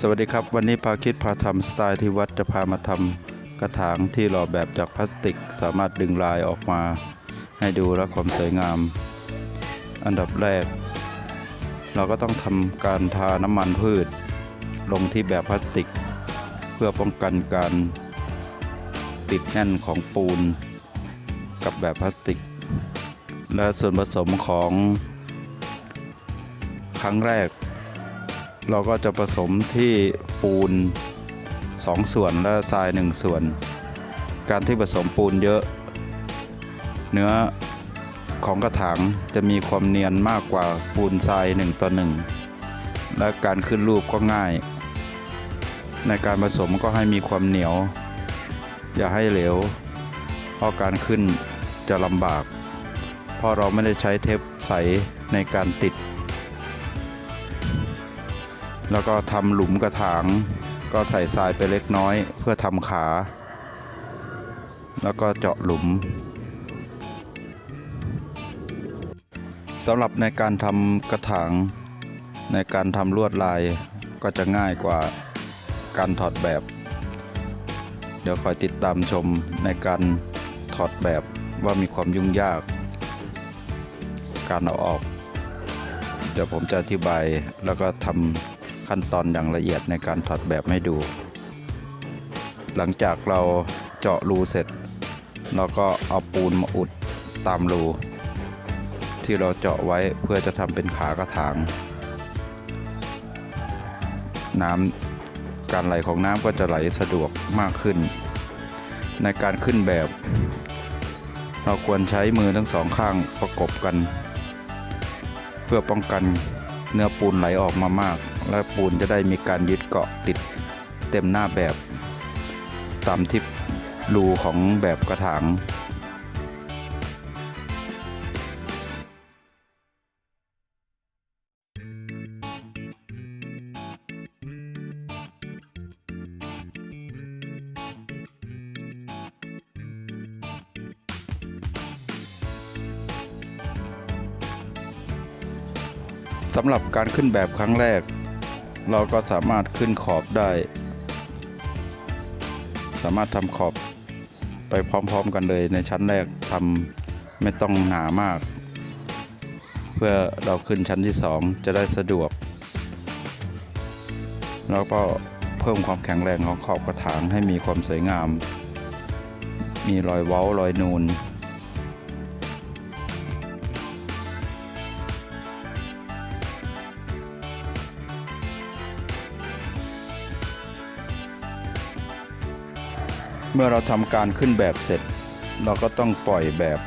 สวัสดีครับ วันนี้พาคิดพาทำสไตล์ที่วัดจะพามาทำกระถางที่หล่อแบบจากพลาสติก สามารถดึงลายออกมา ให้ดูและความสวยงาม อันดับแรก เราก็ต้องทำการทาน้ำมันพืช ลงที่แบบพลาสติก เพื่อป้องกันการติดแน่นของปูน กับแบบพลาสติก และส่วนผสมของ ครั้งแรก เราก็จะผสมที่ปูน 2 ส่วนและทราย 1 ส่วน การที่ผสมปูนเยอะ เนื้อของกระถางจะมีความเนียนมากกว่าปูนทราย1ต่อ1และการขึ้นรูปก็ง่าย ในการผสมก็ให้มีความเหนียว อย่าให้เหลว เพราะการขึ้นจะลำบาก เพราะเราไม่ได้ใช้เทปใสในการติด แล้วก็ทำหลุมกระถาง ก็ใส่ทรายไปเล็กน้อย เพื่อทำขา แล้วก็เจาะหลุมสำหรับในการทำกระถาง ในการทำลวดลายก็จะง่ายกว่าการถอดแบบ เดี๋ยวคอยติดตามชมในการถอดแบบว่ามีความยุ่งยาก การเอาออก เดี๋ยวผมจะอธิบายแล้วก็ทำ ขั้นตอนอย่างละเอียดในการถอดแบบให้ดู หลังจากเราเจาะรูเสร็จ เราก็เอาปูนมาอุดตามรู ที่เราเจาะไว้เพื่อจะทำเป็นขากระถาง น้ำการไหลของน้ำก็จะไหลสะดวกมากขึ้น ในการขึ้นแบบ เราควรใช้มือทั้งสองข้างประกบกัน เพื่อป้องกันเนื้อปูนไหลออกมามาก และปูนจะได้มีการยึดเกาะติดเต็มหน้าแบบตามที่รูของแบบกระถางสำหรับการขึ้นแบบครั้งแรก เราก็สามารถขึ้นขอบได้ สามารถทำขอบไปพร้อมๆกันเลยในชั้นแรกทำไม่ต้องหนามาก เพื่อเราขึ้นชั้นที่ 2 จะได้สะดวก แล้วก็เพิ่มความแข็งแรงของขอบกระถางให้มีความสวยงาม มีรอยเว้ารอยนูน เมื่อเราทำการขึ้นแบบเสร็จ เราก็ต้องปล่อยแบบ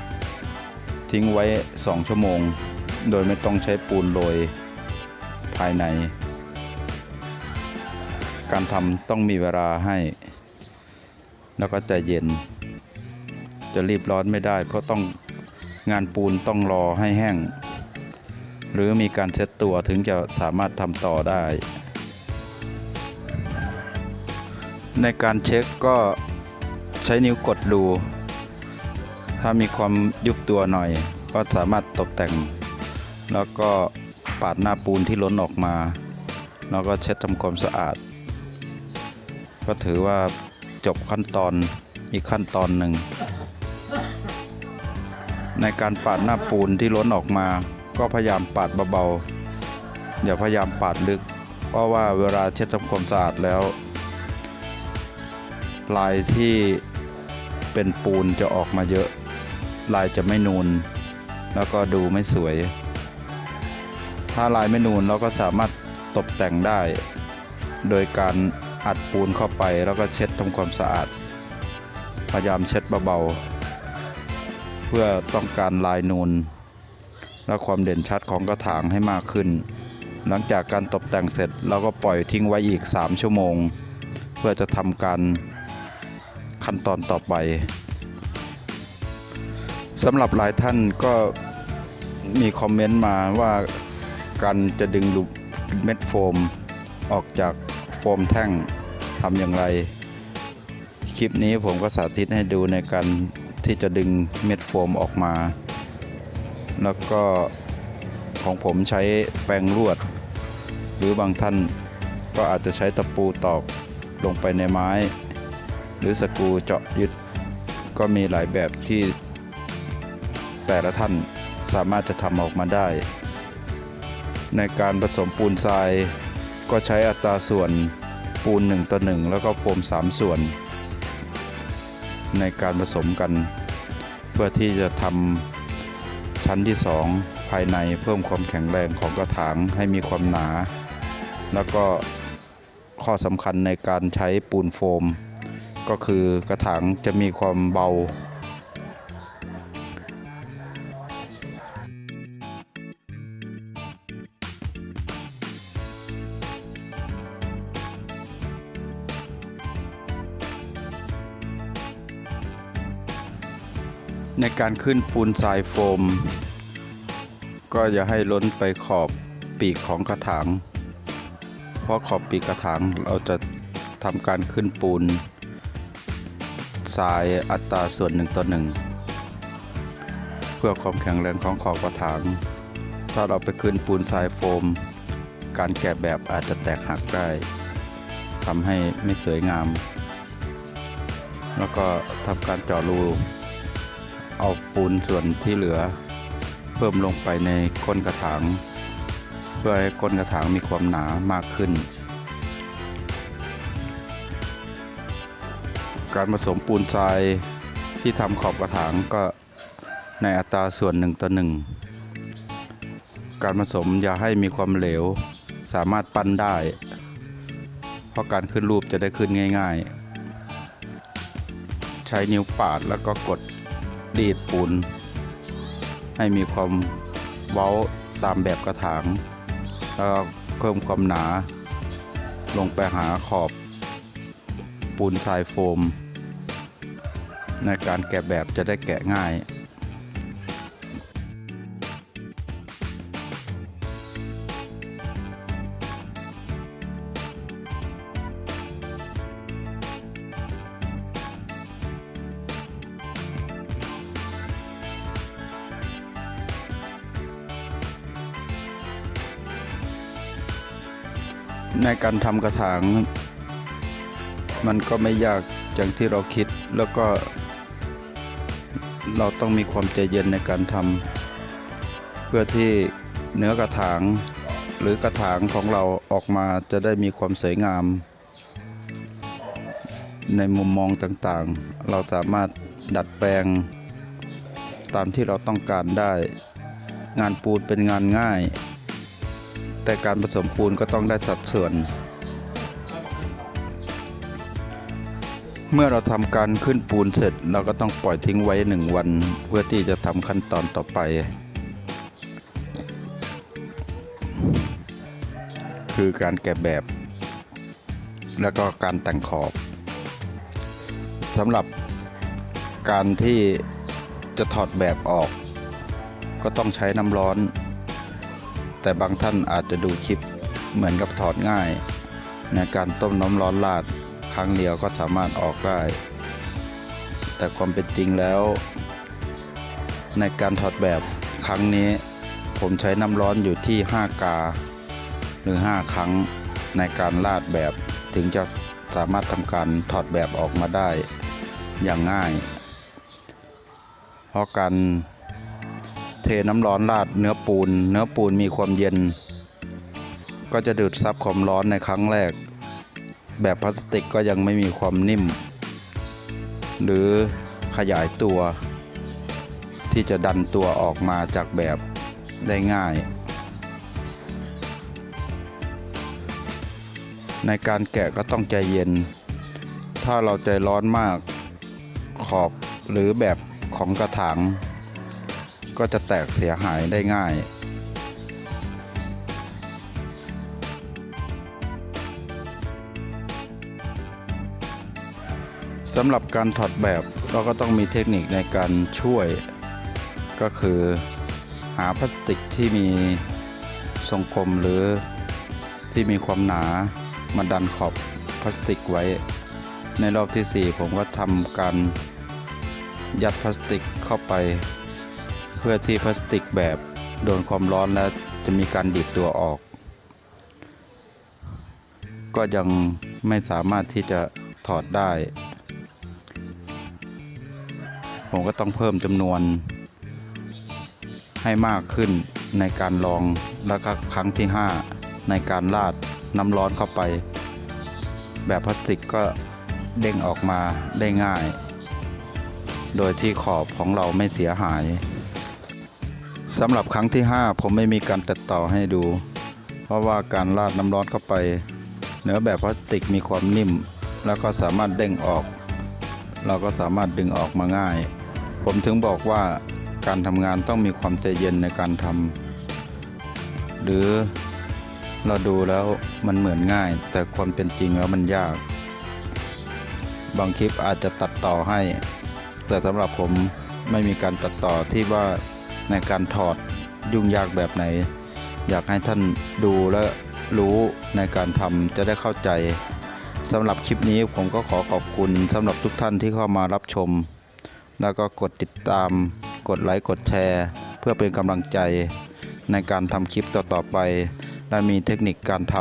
ทิ้งไว้ 2 ชั่วโมง โดยไม่ต้องใช้ปูนโรยภายใน การทำต้องมีเวลาให้ แล้วก็ใจเย็น จะรีบร้อนไม่ได้ เพราะต้องงานปูนต้องรอให้แห้ง หรือมีการเซ็ตตัวถึงจะสามารถทำต่อได้ ในการเช็คก็ ช้นิ้วกดดู ถ้ามีความยุบตัวหน่อย ก็สามารถตกแต่ง แล้วก็ปาดหน้าปูนที่ล้นออกมา แล้วก็เช็ดทำความสะอาด ก็ถือว่าจบขั้นตอนอีกขั้นตอนหนึ่ง ในการปาดหน้าปูนที่ล้นออกมา ก็พยายามปาดเบาๆอย่าพยายามปาดลึก เพราะว่าเวลาเช็ดทำความสะอาดแล้วลายที่ เป็นปูนจะออกมาเยอะ ลายจะไม่นูน แล้วก็ดูไม่สวย ถ้าลายไม่นูนเราก็สามารถตกแต่งได้ โดยการอัดปูนเข้าไปแล้วก็เช็ดทำความสะอาด พยายามเช็ดเบาๆ เพื่อต้องการลายนูน และความเด่นชัดของกระถางให้มากขึ้น หลังจากการตกแต่งเสร็จเราก็ปล่อยทิ้งไว้อีก 3 ชั่วโมง เพื่อจะทำการ ขั้นตอนต่อไปสำหรับหลายท่านก็มีคอมเมนต์มาว่าการจะดึงลูกเม็ดโฟม ออกจากโฟมแท่งทำอย่างไร คลิปนี้ผมก็สาธิตให้ดูในการที่จะดึงเม็ดโฟมออกมา แล้วก็ของผมใช้แปรงลวด หรือบางท่านก็อาจจะใช้ตะปูตอกลงไปในไม้ หรือสกรูเจาะยึด ก็มีหลายแบบที่แต่ละท่านสามารถจะทำออกมาได้ ในการผสมปูนทราย ก็ใช้อัตราส่วนปูน 1 ต่อ 1 แล้วก็โฟม 3 ส่วน ในการผสมกัน เพื่อที่จะทำชั้นที่ 2 ภายในเพิ่มความแข็งแรงของกระถางให้มีความหนา แล้วก็ข้อสำคัญในการใช้ปูนโฟม ก็คือกระถางจะมีความเบา ในการขึ้นปูนทรายโฟม ก็อย่าให้ล้นไปขอบปีกของกระถาง เพราะขอบปีกกระถางเราจะทำการขึ้นปูน ทรายอัตราส่วนหนึ่งต่อหนึ่งเพื่อความแข็งแรงของขอบกระถาง ถ้าเราไปขึ้นปูนทรายโฟม การแกะแบบอาจจะแตกหักได้ทำให้ไม่สวยงาม แล้วก็ทำการเจาะรู เอาปูนส่วนที่เหลือ เพิ่มลงไปในก้นกระถาง เพื่อให้ก้นกระถางมีความหนามากขึ้น การผสมปูนทรายที่ทำขอบกระถางก็ในอัตราส่วนหนึ่งต่อหนึ่งการผสมอย่าให้มีความเหลว สามารถปั้นได้ เพราะการขึ้นรูปจะได้ขึ้นง่าย ๆ ใช้นิ้วปาดแล้วก็กดดีดปูน ให้มีความเว้าตามแบบกระถาง แล้วเพิ่มความหนาลงไปหาขอบ ปูนทรายโฟม ในการแกะแบบจะได้แกะง่ายในการทำกระถาง มันก็ไม่ยากอย่างที่เราคิดแล้วก็ เราต้องมีความใจเย็นในการทำเพื่อที่เนื้อกระถางหรือกระถางของเราออกมาจะได้มีความสวยงาม ในมุมมองต่างๆ เราสามารถดัดแปลง ตามที่เราต้องการได้ งานปูนเป็นงานง่าย แต่การผสมปูนก็ต้องได้สัดส่วน เมื่อเราทำการขึ้นปูนเสร็จ เราก็ต้องปล่อยทิ้งไว้หนึ่งวัน เพื่อที่จะทำขั้นตอนต่อไป คือการแกะแบบ แล้วก็การแต่งขอบสำหรับการที่จะถอดแบบออก ก็ต้องใช้น้ำร้อน แต่บางท่านอาจจะดูคลิปเหมือนกับถอดง่าย ในการต้มน้ำร้อนราด รั้งเดียวก็สามารถออกได้ แต่ความเป็นจริงแล้ว ในการถอดแบบครั้งนี้ ผมใช้น้ำร้อนอยู่ที่ 5 กา หรือ 5 ครั้งในการราดแบบถึงจะสามารถทำการถอดแบบออกมาได้อย่างง่าย เพราะการเทน้ำร้อนราดเนื้อปูน เนื้อปูนมีความเย็น ก็จะดูดซับความร้อนในครั้งแรก แบบพลาสติกก็ยังไม่มีความนิ่ม หรือขยายตัว ที่จะดันตัวออกมาจากแบบได้ง่าย ในการแกะก็ต้องใจเย็น ถ้าเราใจร้อนมากขอบหรือแบบของกระถางก็จะแตกเสียหายได้ง่าย สำหรับการถอดแบบเราก็ต้องมีเทคนิคในการช่วย ก็คือหาพลาสติกที่มีทรงกลมหรือที่มีความหนามาดันขอบพลาสติกไว้ ในรอบที่ 4 ผมก็ทำการยัดพลาสติกเข้าไป เพื่อที่พลาสติกแบบโดนความร้อนแล้วจะมีการดีดตัวออกกก็ยังไม่สามารถที่จะถอดได้ ผมก็ต้องเพิ่มจำนวน ให้มากขึ้นในการลองแล้วก็ครั้งที่ 5 ในการราดน้ำร้อนเข้าไป แบบพลาสติกก็เด้งออกมาได้ง่าย โดยที่ขอบของเราไม่เสียหายสำหรับครั้งที่ 5 ผมไม่มีการตัดต่อให้ดู เพราะว่าการราดน้ำร้อนเข้าไป เนื้อแบบพลาสติกมีความนิ่ม แล้วก็สามารถเด้งออก เราก็สามารถดึงออกมาง่าย ผมถึงบอกว่าการทำงานต้องมีความใจเย็นในการทำหรือเราดูแล้วมันเหมือนง่าย แต่ความเป็นจริงแล้วมันยาก บางคลิปอาจจะตัดต่อให้ แต่สำหรับผมไม่มีการตัดต่อที่ว่าในการถอดยุ่งยากแบบไหน อยากให้ท่านดูและรู้ในการทำจะได้เข้าใจสำหรับคลิปนี้ผมก็ขอขอบคุณสำหรับทุกท่านที่เข้ามารับชม แล้วก็กดติดตาม กดไลค์ กดแชร์ เพื่อเป็นกำลังใจในการทำคลิปต่อๆไป และมีเทคนิคการท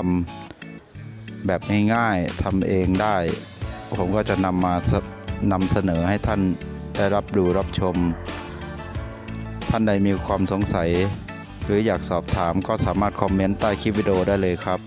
ำแบบง่ายๆทำเองได้ ผมก็จะนำมานำเสนอให้ท่านได้รับดูรับชม ท่านใดมีความสงสัย หรืออยากสอบถามก็สามารถคอมเมนต์ใต้คลิปวิดีโอได้เลยครับ